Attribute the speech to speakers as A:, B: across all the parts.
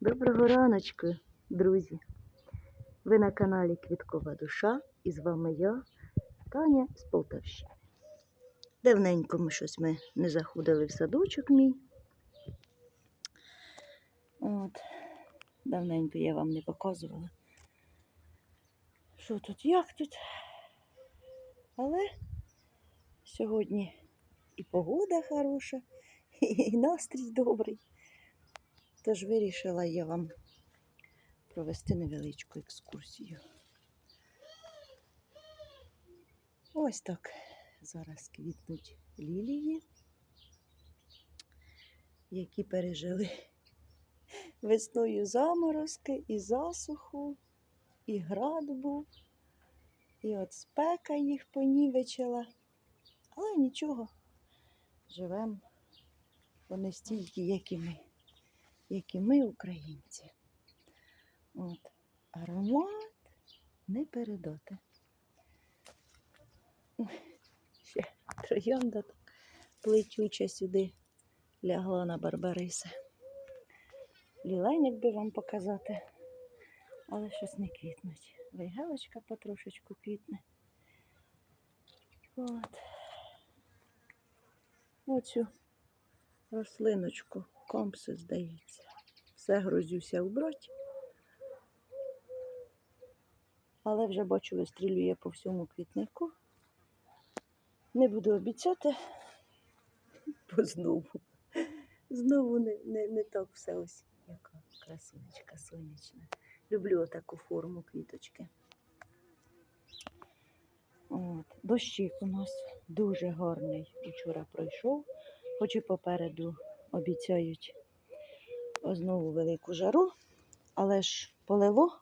A: Доброго раночку, друзі! Ви на каналі Квіткова Душа і з вами я, Таня з Полтавщини. Давненько ми щось ми не заходили в садочок мій. От. Давненько я вам не показувала. Що тут, як тут. Але сьогодні і погода хороша, і настрій добрий. Тож вирішила я вам провести невеличку екскурсію. Ось так зараз квітнуть лілії, які пережили весною заморозки, і засуху, і град був, і от спека їх понівечила. Але нічого, живемо вони стільки, як і ми як і ми, українці. От. Аромат не передати. Ой, Ще троянда так плетюча сюди лягла на Барбариса. Лілайник би вам показати, але щось не квітнуть. Вейгалочка потрошечку квітне. От. Оцю рослиночку компси, здається. Все грузюся вбрати. Але вже бачу, вистрілює по всьому квітнику. Не буду обіцяти, бо знову. Знову не, не, не так все ось. Яка красунечка сонячна. Люблю таку форму квіточки. От. Дощик у нас дуже гарний. Вчора пройшов, хоч і попереду обіцяють знову велику жару, але ж полило,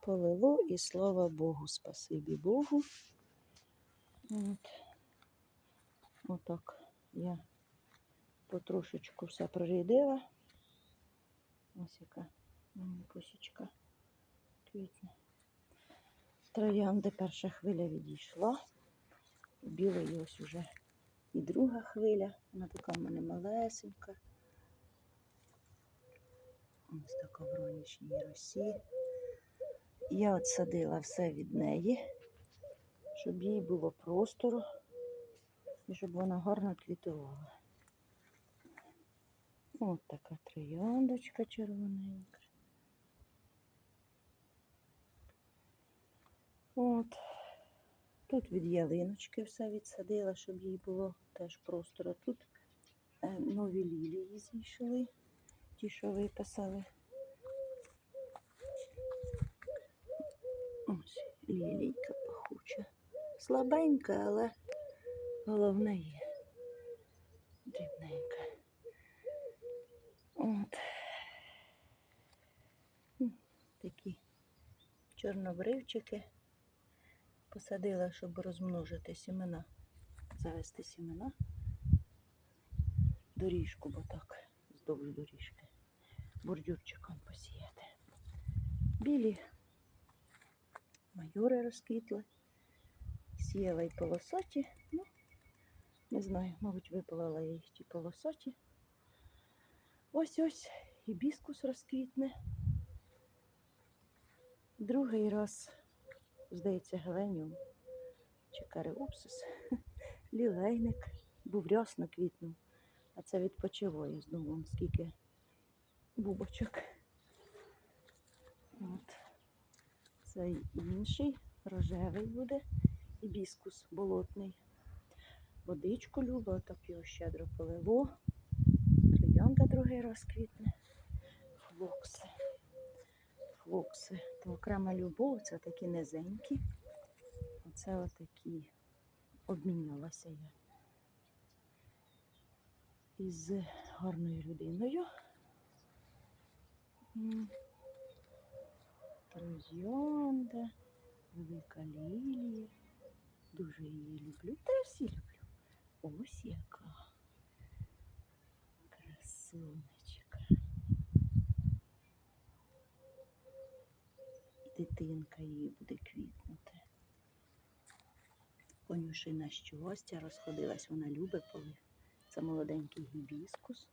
A: полило і слава Богу, спасибі Богу. От. Отак я потрошечку все прорядила. Ось яка м, посічка квітне. Троянди перша хвиля відійшла. Білої ось уже і друга хвиля. Вона така в мене малесенька. Ось така в ронячній росі. Я от все від неї, щоб їй було простору і щоб вона гарно квітувала. Ось така трояндочка червоненька. От. Тут від ялиночки все відсадила, щоб їй було теж простору. Тут е, нові лілії зійшли, ті, що виписали. Ось лілійка пахуча. Слабенька, але головне є. Дрібненька. От. Такі чорнобривчики посадила, щоб розмножити сімена, завести сімена, доріжку, бо так, вздовж доріжки, бордюрчиком посіяти. Білі майори розквітли, сіяла й полосаті, ну, не знаю, мабуть, випалила я їх ті полосаті. Ось ось гібіскус розквітне. Другий раз здається, геленіум чи кареопсис, лілейник, був рясно квітнув, а це відпочиває знову он скільки бубочок. От. Це інший, рожевий буде, ібіскус болотний. Водичку любить, так його щедро поливо. Троянда другий раз квітне, флокси флокси. То окрема любов, це такі низенькі. Оце отакі обмінялася я із гарною людиною. Троянда, велика лілія. Дуже її люблю. Та я всі люблю. Ось яка красунечка. Дитинка її буде квітнути. Конюшина щастя розходилась, вона любить полив. Це молоденький гібіскус.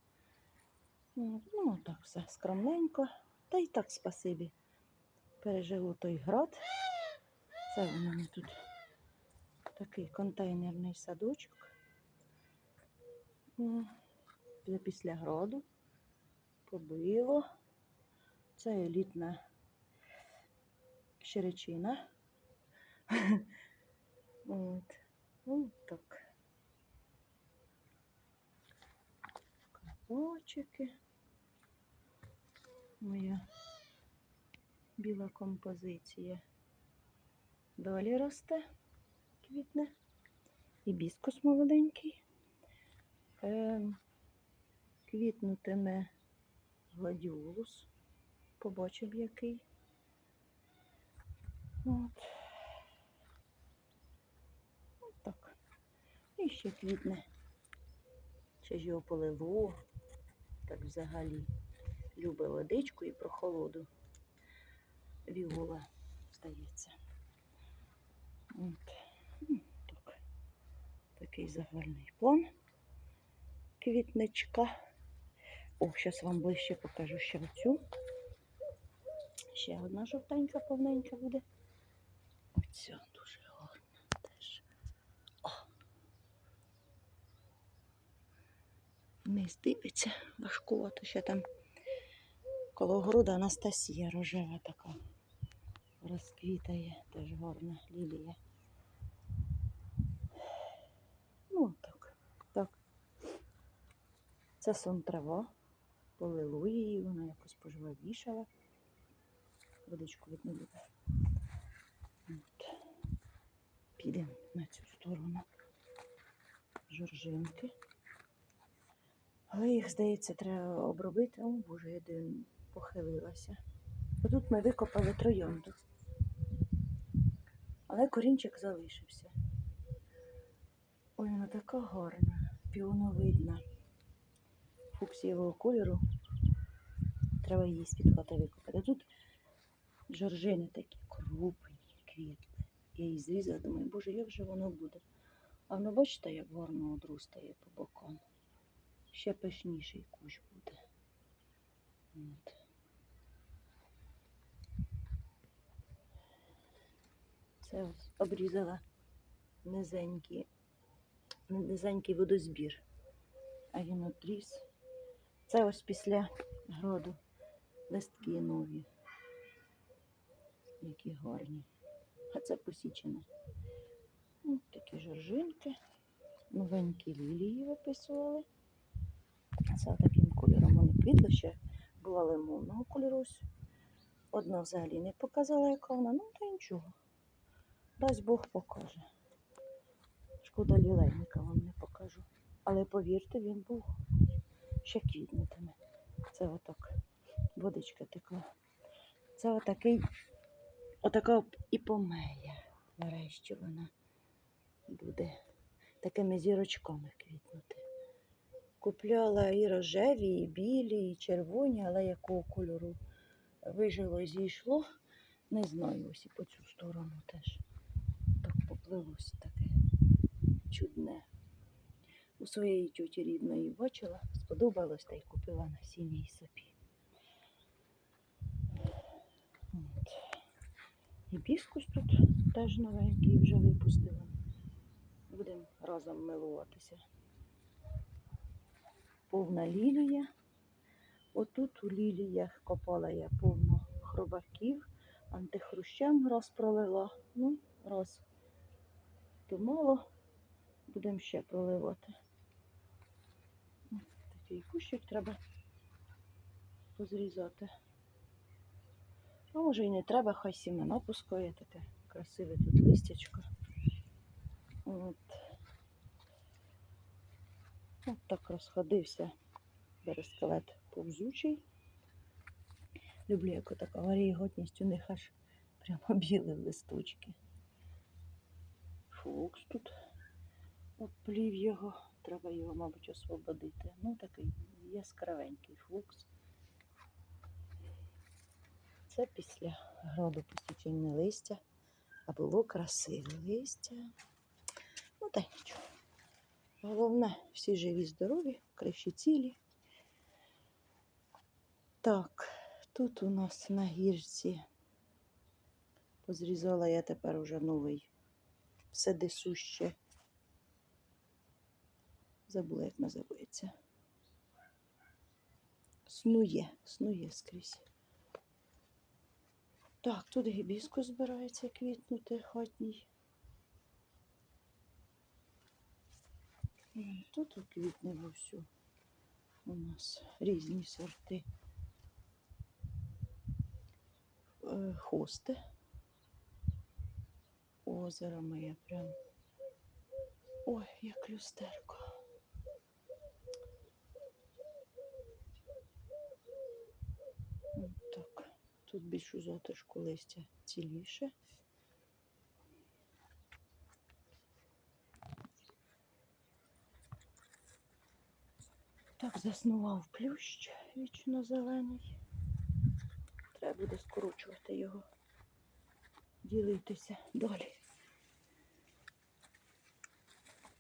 A: Ну, Ну, так все скромненько. Та й так спасибі. Переживу той град. Це у мене тут такий контейнерний садочок. Після граду. Побило. Це елітна щеречина. От. Ну, так. Кабачики. Моя біла композиція. Далі росте, квітне. Гібіскус молоденький. Ем, квітнутиме гладіолус. Побачив який. От. От так. І ще квітне. Ще ж його полило. Так взагалі. Любить водичку і прохолоду. Віола, здається. От. Так. Такий загальний план квітничка. О, зараз вам ближче покажу ще оцю. Ще одна жовтенька, повненька буде. Оця дуже гарна теж. О. Не здивиться, важкувато ще там коло города Анастасія рожева така. Розквітає, теж гарна лілія. Ну, так. Так. Це сон трава. Полило її, вона якось пожвавішала. Водичку від не любить. От. Підемо на цю сторону. Жоржинки. Але їх, здається, треба обробити. О, Боже, я дивно похилилася. Отут ми викопали троянду. Але корінчик залишився. Ой, вона така гарна, піоновидна. Фуксієвого кольору. Треба її з-під хати викопати. Тут жоржини такі крупні, квітли. Я її зрізала, думаю, боже, як же воно буде. А воно, бачите, як гарно одрустає по бокам. Ще пишніший кущ буде. От. Це ось обрізала низенький, низенький водозбір. А він отріс. Це ось після гроду листки нові. Які гарні. А це посічене. Ось такі жоржинки. Новенькі лілії виписували. Це таким кольором вони квітли ще була лимонного кольору. Одна взагалі не показала, яка вона, ну та нічого. Дасть Бог покаже. Шкода лілейника вам не покажу. Але повірте, він був ще квітнутиме. Це отак. Водичка текла. Це отакий, отака іпомея. Нарешті вона буде такими зірочками квітнути. Купляла і рожеві, і білі, і червоні, але якого кольору вижило і зійшло, не знаю, ось і по цю сторону теж. Так поплилося таке чудне. У своєї тьоті рідної бачила, сподобалось та й купила насіння і собі. От. Гібіскус тут теж новенький вже випустила. Будемо разом милуватися. Повна лілія. Отут у ліліях копала я повно хробаків, антихрущем раз пролила. Ну, раз. То мало. Будемо ще проливати. Ось Такий кущик треба позрізати. А може і не треба, хай сімена пускає таке красиве тут листячко. От. От так розходився берескелет повзучий. Люблю, як така варіготність у них аж прямо білі листочки. Фукс тут оплів його. Треба його, мабуть, освободити. Ну, такий яскравенький флукс. Це після гроду посічення листя. А було красиве листя. Ну, та нічого. Головне, всі живі, здорові, криші цілі. Так, тут у нас на гірці позрізала я тепер уже новий вседисуще. Забула, як називається. Снує, снує скрізь. Так, тут гібіску збирається квітнути хатній. Тут квітне вовсю. У нас різні сорти. Е, Хости. Озеро моє прям. Ой, як люстерко. От так. Тут більш у затишку листя ціліше. Так, заснував плющ вічно зелений. Треба буде скорочувати його, ділитися далі.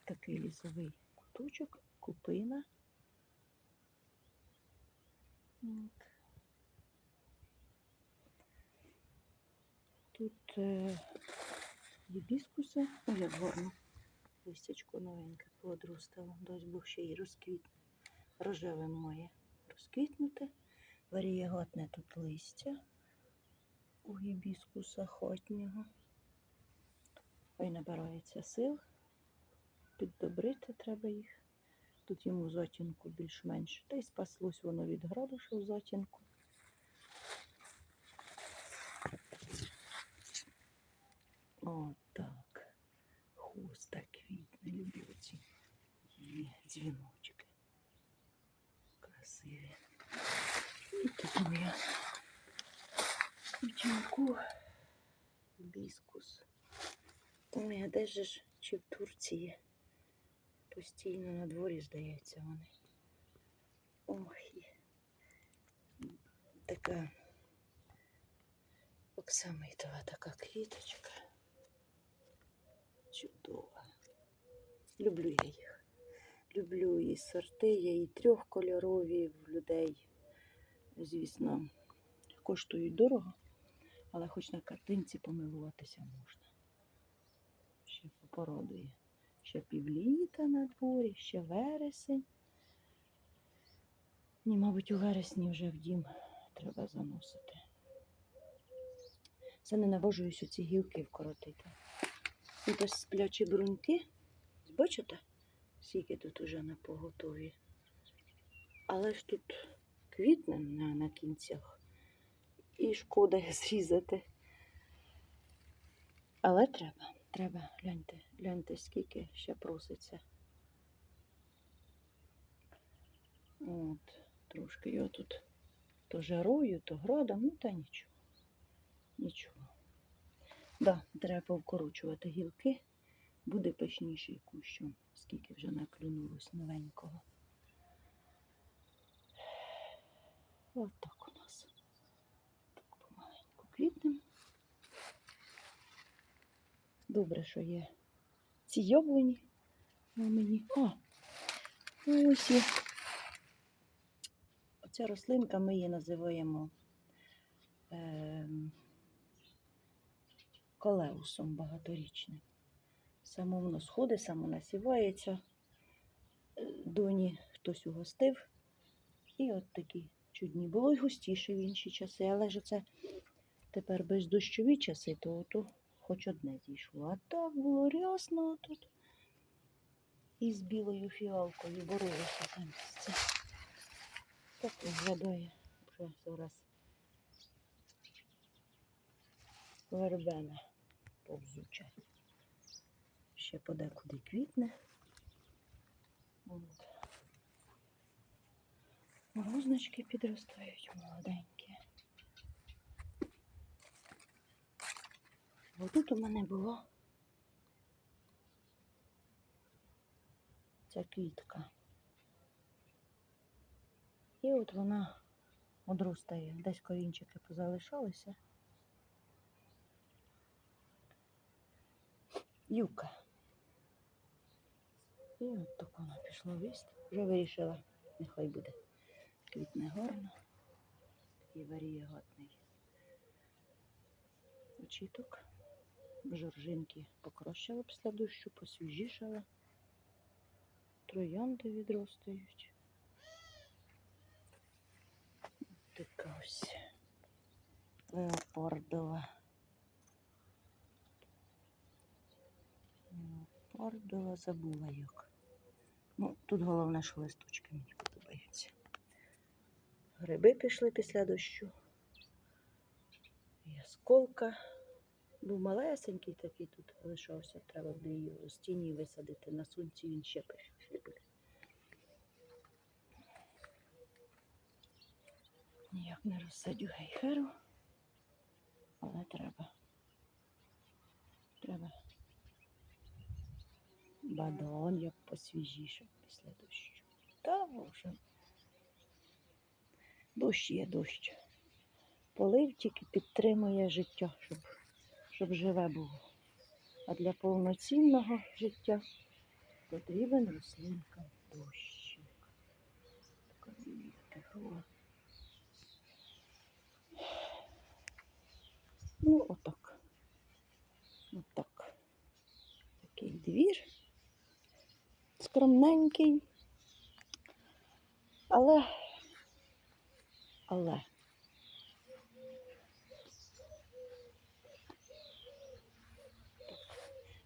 A: Такий лісовий куточок, купина. От. Е, гібіскуси, ой, як гарно. Листячко новеньке поодростало. Дасть Бог ще й розквітне. Рожевим має розквітнути. Варієгатне тут листя у гібіскуса хатнього. Ой, набирається сил. Піддобрити треба їх. Тут йому затінку більш-менш. Та й спаслось воно від градушу в затінку. Отак. Хуста квітне, люблю ці її дзвіночки. Красиві. І тут моя кутінку біскус. Ой, а де же ж чи в Турції? Постійно на дворі, здається, вони. Ой. Така оксамитова така квіточка. Чудова. Люблю я їх. Люблю і сорти, є і трьохкольорові в людей. Звісно, коштують дорого, але хоч на картинці помилуватися можна. Ще порадує. Ще півліта на дворі, ще вересень. Ні, мабуть, у вересні вже в дім треба заносити. Це не навожуюсь у ці гілки вкоротити. Тут сплячі бруньки. Бачите? Скільки тут уже на поготові. Але ж тут квітне на, на кінцях. І шкода зрізати. Але треба, треба, гляньте, гляньте, скільки ще проситься. От, трошки його тут то жарою, то градом, ну та нічого. Нічого. Да, треба повкорочувати гілки. Буде пишніший кущом, скільки вже наклюнулось новенького. От так у нас. Так помаленьку квітнемо. Добре, що є ці яблуні на мені. А, ось є. Оця рослинка ми її називаємо ем, колеусом багаторічним. Само воно сходить, само насівається. Е, Доні хтось угостив. І от такі чудні. Було й густіше в інші часи, але ж це тепер бездощові часи, то ото хоч одне зійшло. А так було рясно тут. І з білою фіалкою боролися за місце. Так виглядає вже зараз вербена повзуча. Ще подекуди квітне. От. Морозочки підростають молоденькі. Бо тут у мене була ця квітка. І от вона одростає. Десь корінчики позалишалися. Юка. І от так вона пішла вист. Вже вирішила, нехай буде. Квітне гарно. такий варієгатний очіток. Жоржинки покращили після дощу, посвіжішали. Троянди відростають. Така ось леопардова. Леопардова забула як. Ну, тут головне, що листочки мені подобаються. Гриби пішли після дощу. Ясколка. Був малесенький такий тут лишався. Треба буде її у стіні висадити. На сонці він ще пишний буде. Ніяк не розсадю гейхеру. Але треба. Треба. Бадон як посвіжішав після дощу. Та вже. Дощ є дощ. Полив тільки підтримує життя, щоб, щоб живе було. А для повноцінного життя потрібен рослинкам дощик. Така тепло. Ну, отак. Отак. Такий двір. Скромненький. Але, але.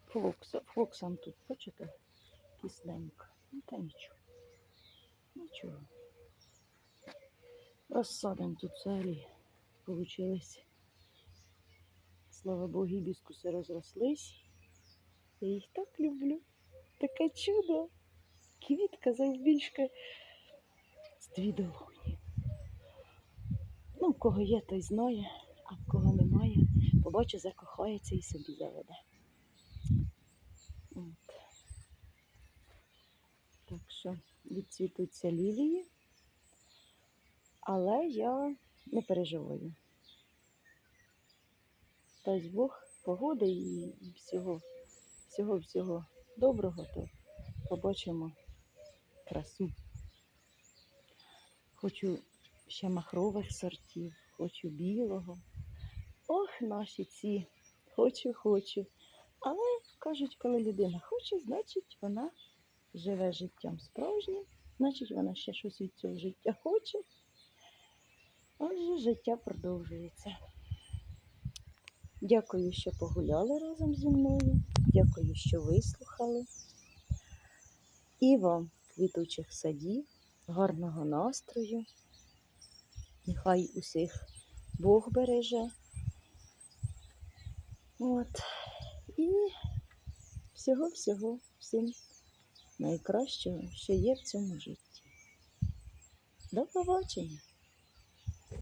A: Флокса, флоксам тут, бачите, кисленько. Ну, та нічого. Нічого. Розсадимо тут взагалі получилось. Слава Богу, гібіскуси розрослись. Я їх так люблю. Таке чудо. Квітка завбільшки з дві долоні. Ну, в кого є, той знає, а в кого немає, побачить, закохається і собі заведе. От. Так що відцвітуться лілії, але я не переживаю. Дасть Бог погоди і всього, всього, всього доброго, то побачимо красу. Хочу ще махрових сортів, хочу білого. Ох, наші ці, хочу, хочу. Але кажуть, коли людина хоче, значить вона живе життям справжнім, значить вона ще щось від цього життя хоче. Отже, життя продовжується. Дякую, що погуляли разом зі мною. Дякую, що вислухали. І вам квітучих садів, гарного настрою. Нехай усіх Бог береже. От. І всього-всього всім найкращого, що є в цьому житті. До побачення!